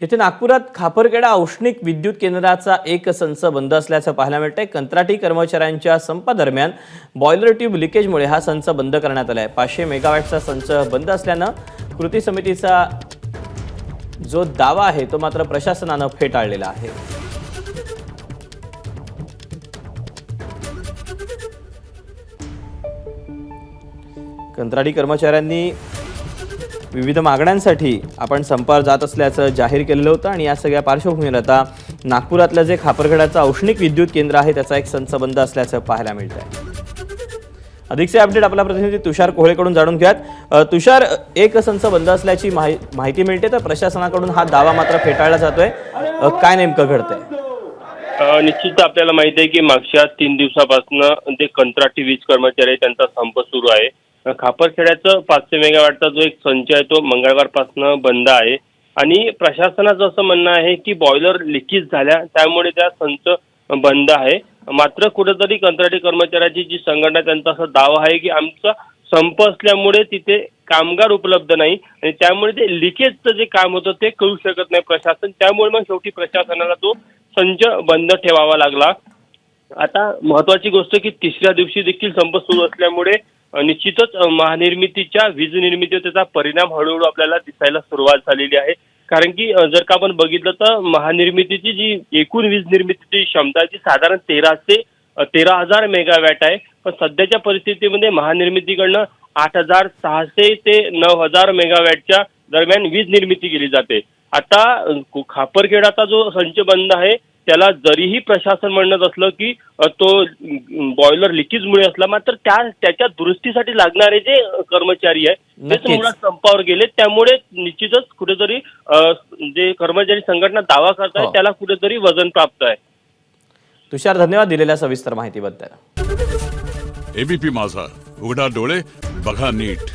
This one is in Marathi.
तिथे नागपुरात खापरखेडा औष्णिक विद्युत केंद्राचा एक संच बंद असल्याचं पाहायला मिळतंय. कंत्राटी कर्मचाऱ्यांच्या संपादरम्यान बॉयलर ट्यूब लिकेजमुळे हा संच बंद करण्यात आला आहे पाचशे मेगावॅटचा संच बंद असल्यानं कृती समितीचा जो दावा आहे तो मात्र प्रशासनानं फेटाळलेला आहे. कंत्राटी कर्मचाऱ्यांनी विविध मागण्यांसाठी आपण संपावर जात असल्याचं जाहीर केलेलं होतं आणि या सगळ्या पार्श्वभूमीवर आता नागपुरातलं जे खापरगडाचं औष्णिक विद्युत केंद्र आहे त्याचा एक संच बंद असल्याचं पाहायला मिळतं आहे अधिकचे अपडेट आपला प्रतिनिधी तुषार कोहळेकडून जाणून घ्यात तुषार एक संच बंद असल्याची माहि- माहिती मिळते तर प्रशासनाकडून हा दावा मात्र फेटाळला जातोय. काय नेमकं घडतंय? निश्चित आपल्याला माहिती आहे की मागच्या तीन दिवसापासून जे कंत्राटी वीज कर्मचारी त्यांचा संप सुरू आहे. खापरखेड्याचं पाचशे मेगावॅटचा जो एक संच आहे तो मंगळवारपासून बंद आहे. आणि प्रशासनाचं असं म्हणणं आहे की बॉयलर लिकेज झाल्या त्यामुळे त्या संच बंद आहे. मात्र कुठेतरी कंत्राटी कर्मचाऱ्याची जी संघटना त्यांचा असा दावा आहे की आमचा संप असल्यामुळे तिथे कामगार उपलब्ध नाही आणि त्यामुळे ते लिकेजचं जे काम होतं ते करू शकत नाही प्रशासन. त्यामुळे मग शेवटी प्रशासनाला तो संच बंद ठेवावा लागला. आता महत्वाची गोष्ट की तिसऱ्या दिवशी देखील संप सुरू असल्यामुळे निश्चितच महानिर्मितीच्या वीज निर्मितीवर त्याचा परिणाम हळूहळू आपल्याला दिसायला सुरुवात झालेली आहे. कारण की जर का आपण बघितलं तर महानिर्मितीची जी एकूण वीज निर्मितीची क्षमता आहे ती साधारण तेराशे ते तेरा हजार मेगावॅट आहे. पण सध्याच्या परिस्थितीमध्ये महानिर्मितीकडनं आठ हजार सहाशे ते नऊ हजार मेगावॅटच्या दरम्यान वीज निर्मिती केली जाते. आता खापरखेडाचा जो संच बंद आहे त्याला जरीही प्रशासन म्हणत असलं की तो बॉयलर लिकेजमुळे असला मात्र त्या त्याच्या दुरुस्तीसाठी लागणारे जे कर्मचारी आहे तेच. मुळात संपावर गेले. त्यामुळे निश्चितच कुठेतरी जे कर्मचारी संघटना दावा करत आहे हो. त्याला कुठेतरी वजन प्राप्त आहे. तुषार धन्यवाद दिलेल्या सविस्तर माहितीबद्दल. एबीपी माझा. उघडा डोळे बघा नीट.